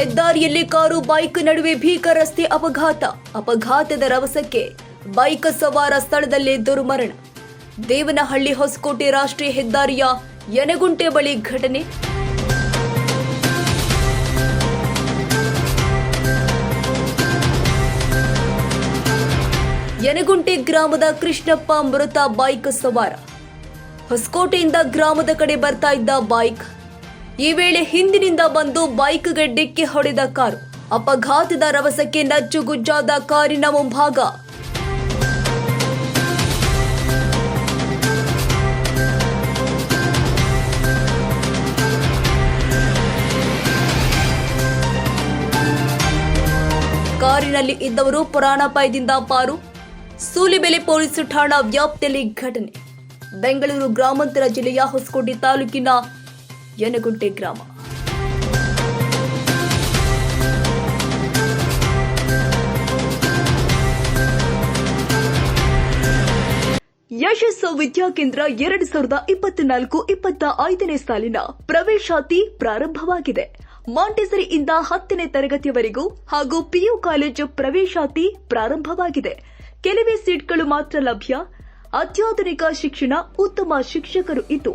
ಹೆದ್ದಾರಿಯಲ್ಲಿ car, bike ನಡುವೆ ಭೀಕರ ರಸ್ತೆ ಅಪಘಾತ. ಅಪಘಾತದ ರವಸಕ್ಕೆ ಬೈಕ್ ಸವಾರ ಸ್ಥಳದಲ್ಲೇ ದುರ್ಮರಣ. ದೇವನಹಳ್ಳಿ ಹೊಸಕೋಟೆ ರಾಷ್ಟ್ರೀಯ ಹೆದ್ದಾರಿಯ ಯನಗುಂಟೆ ಬಳಿ ಘಟನೆ. ಯನಗುಂಟೆ ಗ್ರಾಮದ ಕೃಷ್ಣಪ್ಪ ಮೃತ ಬೈಕ್ ಸವಾರ. ಹೊಸಕೋಟೆಯಿಂದ ಗ್ರಾಮದ ಕಡೆ ಬರ್ತಾ ಇದ್ದ ಬೈಕ್ ಈ ವೇಳೆ ಹಿಂದಿನಿಂದ ಬಂದು ಬೈಕ್ಗೆ ಡಿಕ್ಕಿ ಹೊಡೆದ ಕಾರು ಅಪಘಾತದ ರಭಸಕ್ಕೆ ನಚ್ಚುಗುಜ್ಜಾದ ಕಾರಿನ ಮುಂಭಾಗ. ಕಾರಿನಲ್ಲಿ ಇದ್ದವರು ಪ್ರಾಣಾಪಾಯದಿಂದ ಪಾರು. ಸೂಲಿಬೆಲೆ ಪೊಲೀಸ್ ಠಾಣಾ ವ್ಯಾಪ್ತಿಯಲ್ಲಿ ಘಟನೆ. ಬೆಂಗಳೂರು ಗ್ರಾಮಾಂತರ ಜಿಲ್ಲೆಯ ಹೊಸಕೋಟೆ ತಾಲೂಕಿನ ಯನಗುಂಟೆ ಗ್ರಾಮ. ಯಶಸ್ಸು ವಿದ್ಯಾಕೇಂದ್ರ ಎರಡು ಸಾವಿರದ ಇಪ್ಪತ್ನಾಲ್ಕು ಇಪ್ಪತ್ತ ಐದನೇ ಸಾಲಿನ ಪ್ರವೇಶಾತಿ ಪ್ರಾರಂಭವಾಗಿದೆ. ಮಾಂಟೆಸರಿಯಿಂದ ಹತ್ತನೇ ತರಗತಿಯವರೆಗೂ ಹಾಗೂ ಪಿಯು ಕಾಲೇಜು ಪ್ರವೇಶಾತಿ ಪ್ರಾರಂಭವಾಗಿದೆ. ಕೆಲವೇ ಸೀಟ್ಗಳು ಮಾತ್ರ ಲಭ್ಯ. ಅತ್ಯಾಧುನಿಕ ಶಿಕ್ಷಣ ಉತ್ತಮ ಶಿಕ್ಷಕರು ಇದ್ದು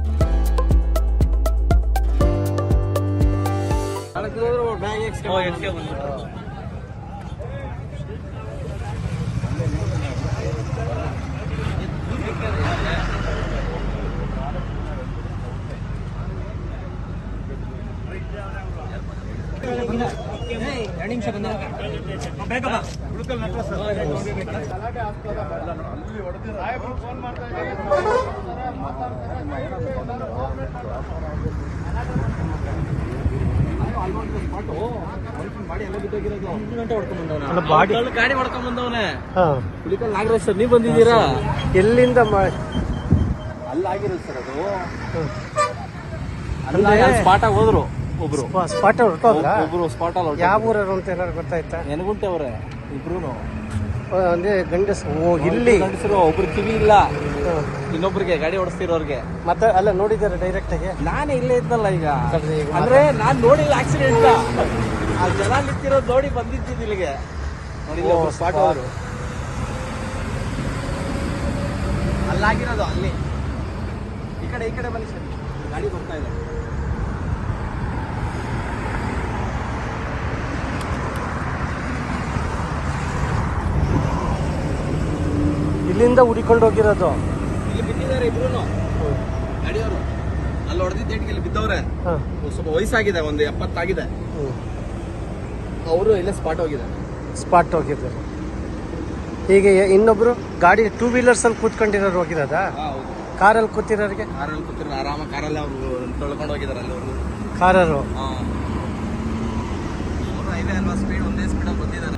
ಅಲ್ಲ ಬಾಡಿ ಕಳ್ಳು ಗಾಡಿ ಹೊಡ್ಕೊಂಡ್ ಬಂದವನೆ. ಹಾ. ಹುಲಿಕಲ್ ನಾಗರಾಜ್ ಸರ್ ನೀವ್ ಬಂದಿದ್ದೀರಾ? ಎಲ್ಲಿಂದ ಅಲ್ಲಾಗಿರೋದು ಸರ್ ಅದು. ಸ್ಪಾಟ್ ಆಗಿ ಹೋದ್ರು ಒಬ್ರು. ಸ್ಪ- ಸ್ಪಾಟ್ ಒಬ್ರು ಸ್ಪಾಟ್ ಅಲ್ಲಿ ಯಾವ ಊರ ಅಂತ ಏನಾರು ಗೊತ್ತಾಯ್ತಾ? ನೆನಗುಂಟೆ ಅವ್ರೆ ಇಬ್ರು ಅಂದ್ರೆ ಗಂಡಸ್ ಓ ಇಲ್ಲಿ. ಗಂಡಸರು ಒಬ್ರು ಕಿವಿ ಇಲ್ಲ. ಇನ್ನೊಬ್ರಿಗೆ ಗಾಡಿ ಓಡಿಸ್ತಿರೋರ್ಗೆ. ಮತ್ತೆ ಅಲ್ಲ ನೋಡಿದಾರೆ ಡೈರೆಕ್ಟ್ ಆಗಿ. ನಾನೇ ಇಲ್ಲೇ ಇದ್ನಲ್ಲ ಈಗ. ಅಂದ್ರೆ ನಾನ್ ನೋಡಿಲ್ಲ ಆಕ್ಸಿಡೆಂಟ್ ಆ ಜನ ನಿಂತಿರೋದು ನೋಡಿ ಬಂದಿದ್ದು ಇಲ್ಲಿಗೆ. ನೋಡಿ ಸ್ಪಾಟ್ ಅವರು. ಅಲ್ಲಾಗಿರೋದು ಅಲ್ಲಿ. ಈ ಕಡೆ ಈ ಕಡೆ ಬನ್ನಿ ಸರ್. ಗಾಡಿ ಬರ್ತಾ ಇದೆ. ಇಲ್ಲಿಂದ ಹುಡಿಕೊಂಡು ಹೋಗಿರೋದು. ಇಲ್ಲಿ ಬಿದ್ದಿದ್ದಾರೆ ಇಬ್ರು ಗಾಡಿಯವರು. ಅಲ್ಲಿ ಹೊಡೆದಿದ್ದ ಇಲ್ಲಿ ಬಿದ್ದವ್ರೆ. ಹಾ. ಸ್ವಲ್ಪ ವಯಸ್ಸಾಗಿದೆ ಒಂದು ಎಪ್ಪತ್ತಾಗಿದೆ. ಅವರು ಇಲ್ಲೇ ಸ್ಪಾಟ್ ಹೋಗಿದೆ ಸ್ಪಾಟ್ ಹೋಗಿದ್ರು ಹೀಗೆ ಇನ್ನೊಬ್ರು ಗಾಡಿ ಟೂ ವೀಲರ್ಸ್ ಅಲ್ಲಿ ಕೂತ್ಕೊಂಡಿರೋರು ಹೋಗಿರೋದ? ಕಾರಲ್ಲಿ ಕೂತಿರೋರಿಗೆ? ಕಾರಲ್ಲಿ ಕೂತಿರೋ ಆರಾಮ ಕಾರಲ್ಲಿ ಅವರು ತೊಳ್ಕೊಂಡು ಹೋಗಿದ್ದಾರೆ ಅಲ್ಲಿ ಅವರು. ಕಾರರು ಹೈವೇ ಅಲ್ವಾ ಸ್ಪೀಡ್ ಒಂದೇ ಸ್ಪೀಡಲ್ಲಿ ಬಂದಿದ್ದಾರೆ